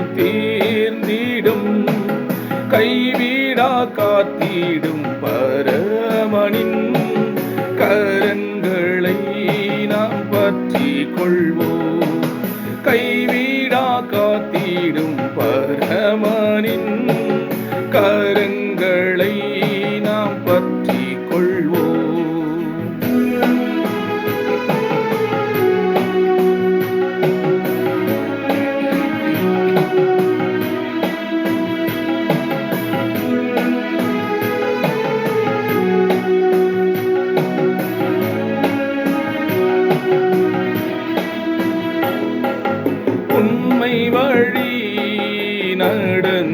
கஷ்டங்கள் தீர்ந்திடும். கைவிடா காத்திடும் பரமனின் கரங்களை நாம் பற்றி கொள்வோம். கைவிடா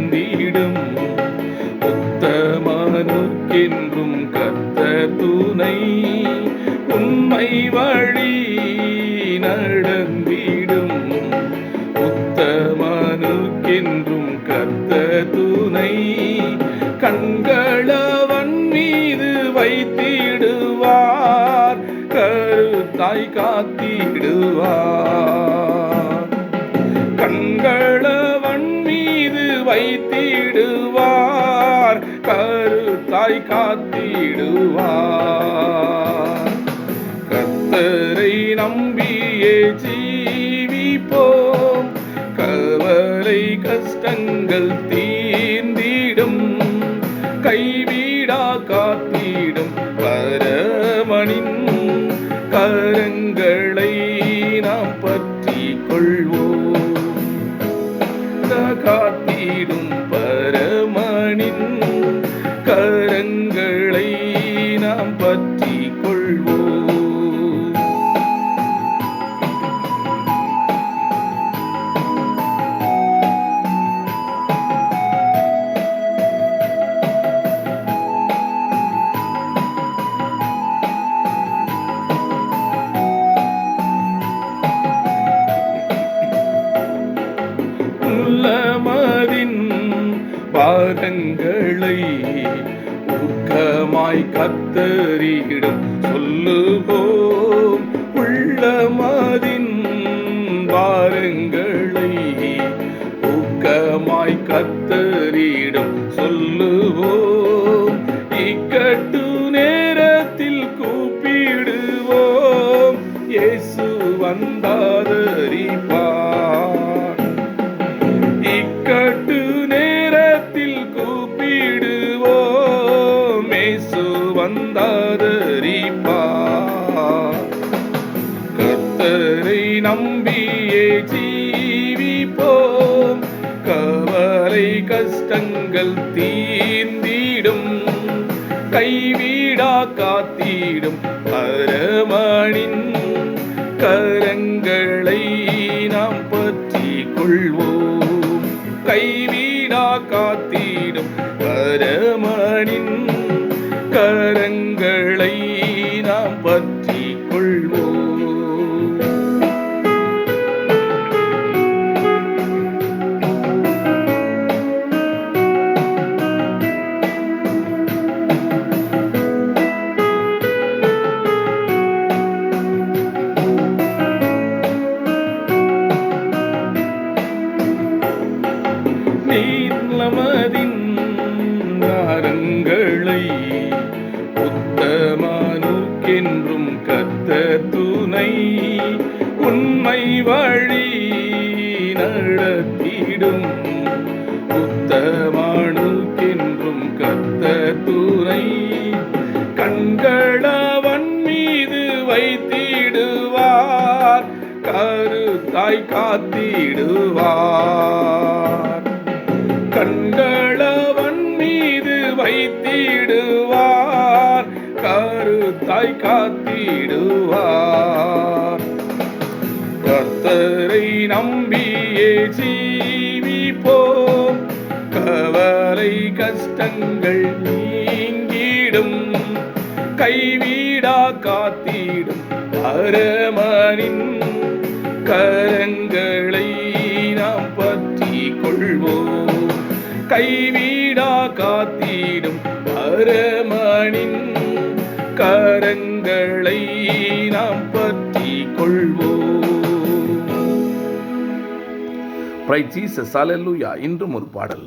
நடந்திடும் உத்தமனுக்கென்றும் கத்த துணை. உண்மை வழி நடந்திடும். உத்தமனுக்கென்றும் கத்த துணை. கண்களவன் மீது வைத்திடுவார். கருத்தாய் காத்திடுவார். வைத்திடுவார் கருத்தாய் காத்திடுவார். கத்தரை நம்பியே ஜீவிப்போம் கவலை கஷ்டங்கள் தீ நாம் பற்றி கொள்வோம். உள்ளமதின் பாகங்களை ஊக்கமாய் சொல்லுவோம் உள்ளமதின் பாரங்களை ஊக்கமாய் கத்தறியிடும் சொல்லுவோம் இக்கட்டு நேரத்தில் கூப்பிடுவோம். இயேசு வந்தாதரிப்பா வந்தாதரிப்பார் கத்தரை நம்பியே ஜீவிப்போம். கவலை கஷ்டங்கள் தீர்ந்திடும். கைவிடா காத்திடும் பரமனின் கரங்களை நாம் பற்றி கொள்வோம். கைவிடா காத்திடும் பரமனின் நாம் என்றும் கத்த துணை. உண்மை வழி நடத்திடும். உத்தமானுக்கென்றும் கத்த துணை. கண்களவன் மீது வைத்திடுவார். கருத்தாய் காத்திடுவார். கண்களவன் மீது வைத்திடுவார் கருத்தாய் காத்திடுவார். கத்தரை நம்பியே ஜீவிப்போம். கவலை கஷ்டங்கள் நீங்கிடும். கைவிடா காத்திடும் அரமனின் கரங்களை நாம் பற்றி கொள்வோம். கைவிடா காத்திடும் அரமனின் கரங்களை நாம் பற்றி கொள்வோம். பிரை ஜீசஸ் அல்லேலூயா இன்றும் ஒரு பாடல்.